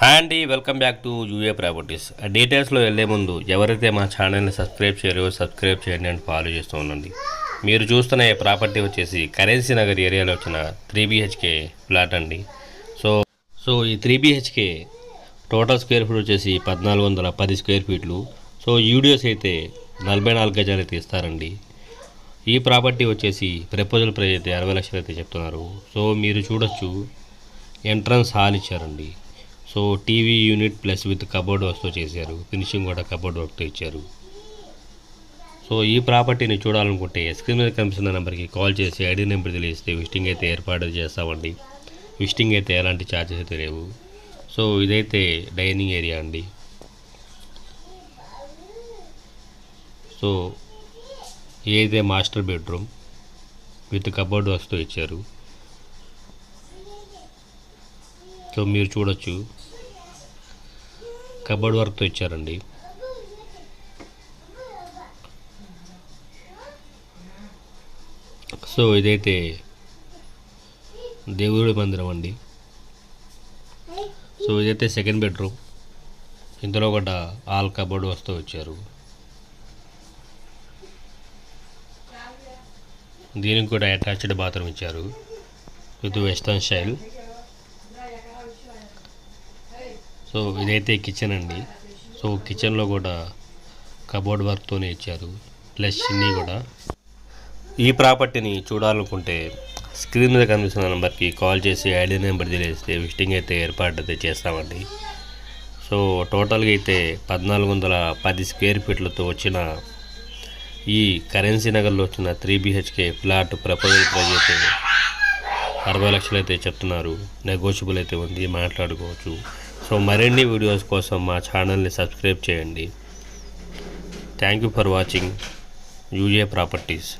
Hi అండి welcome back to UA properties. డీటెయిల్స్లో వెళ్ళే ముందు ఎవరైతే మా ఛానల్ని సబ్స్క్రైబ్ చేయరో సబ్స్క్రైబ్ చేయండి అని ఫాలో చేస్తూ ఉండండి. మీరు చూస్తున్న ఈ ప్రాపర్టీ వచ్చేసి కరెన్సీ నగర్ ఏరియాలో వచ్చిన త్రీ బీహెచ్కే ఫ్లాట్ అండి. సో సో ఈ three BHK total square feet వచ్చేసి పద్నాలుగు వందల పది స్క్వేర్ ఫీట్లు. సో యూడియోస్ అయితే నలభై నాలుగు గజాలు అయితే ఇస్తారండి. ఈ ప్రాపర్టీ వచ్చేసి ప్రపోజల్ ప్రైస్ అయితే అరవై లక్షలు అయితే చెప్తున్నారు. సో మీరు చూడొచ్చు ఎంట్రన్స్ హాల్ ఇచ్చారండి. So TV unit plus with cupboard వస్తూ చేశారు. ఫినిషింగ్ కూడా కబోర్డ్ వర్క్తో ఇచ్చారు. సో ఈ ప్రాపర్టీని చూడాలనుకుంటే స్క్రీన్ మీద కనిపిస్తున్న నెంబర్కి కాల్ చేసి ఐడి నెంబర్ తెలియస్తే విజిటింగ్ అయితే ఏర్పాటు చేస్తామండి. విజిటింగ్ అయితే ఎలాంటి ఛార్జెస్ అయితే లేవు. సో ఇదైతే డైనింగ్ ఏరియా అండి. సో ఇదైతే మాస్టర్ బెడ్రూమ్ విత్ కబోర్డ్ వస్తూ ఇచ్చారు. సో మీరు చూడొచ్చు. కబోర్డ్ వర్క్తో ఇచ్చారండి. సో ఇదైతే దేవుడి మందిరం అండి. సో ఇదైతే సెకండ్ బెడ్రూమ్. ఇందులో కూడా ఆల్ కబోర్డ్ వస్తూ వచ్చారు. దీనికి కూడా అటాచ్డ్ బాత్రూమ్ ఇచ్చారు. With western style. సో ఇదైతే కిచెన్ అండి. సో కిచెన్లో కూడా కబోర్డ్ వర్క్తోనే ఇచ్చారు. ప్లస్ చిన్ని కూడా. ఈ ప్రాపర్టీని చూడాలనుకుంటే స్క్రీన్ మీద కనిపిస్తున్న నెంబర్కి కాల్ చేసి ఐడి నెంబర్ తెలియస్తే విజిటింగ్ అయితే ఏర్పాటు అయితే చేస్తామండి. సో టోటల్గా అయితే పద్నాలుగు వందల పది స్క్వేర్ ఫీట్లతో వచ్చిన ఈ కరెన్సీ నగర్లో వచ్చిన three BHK flat proposal price అయితే అరవై లక్షలు అయితే చెప్తున్నారు. నెగోషియబుల్ అయితే ఉంది మాట్లాడుకోవచ్చు. సో మరిన్ని వీడియోస్ కోసం మా ఛానల్ని సబ్స్క్రైబ్ చేయండి. Thank you for watching UJ properties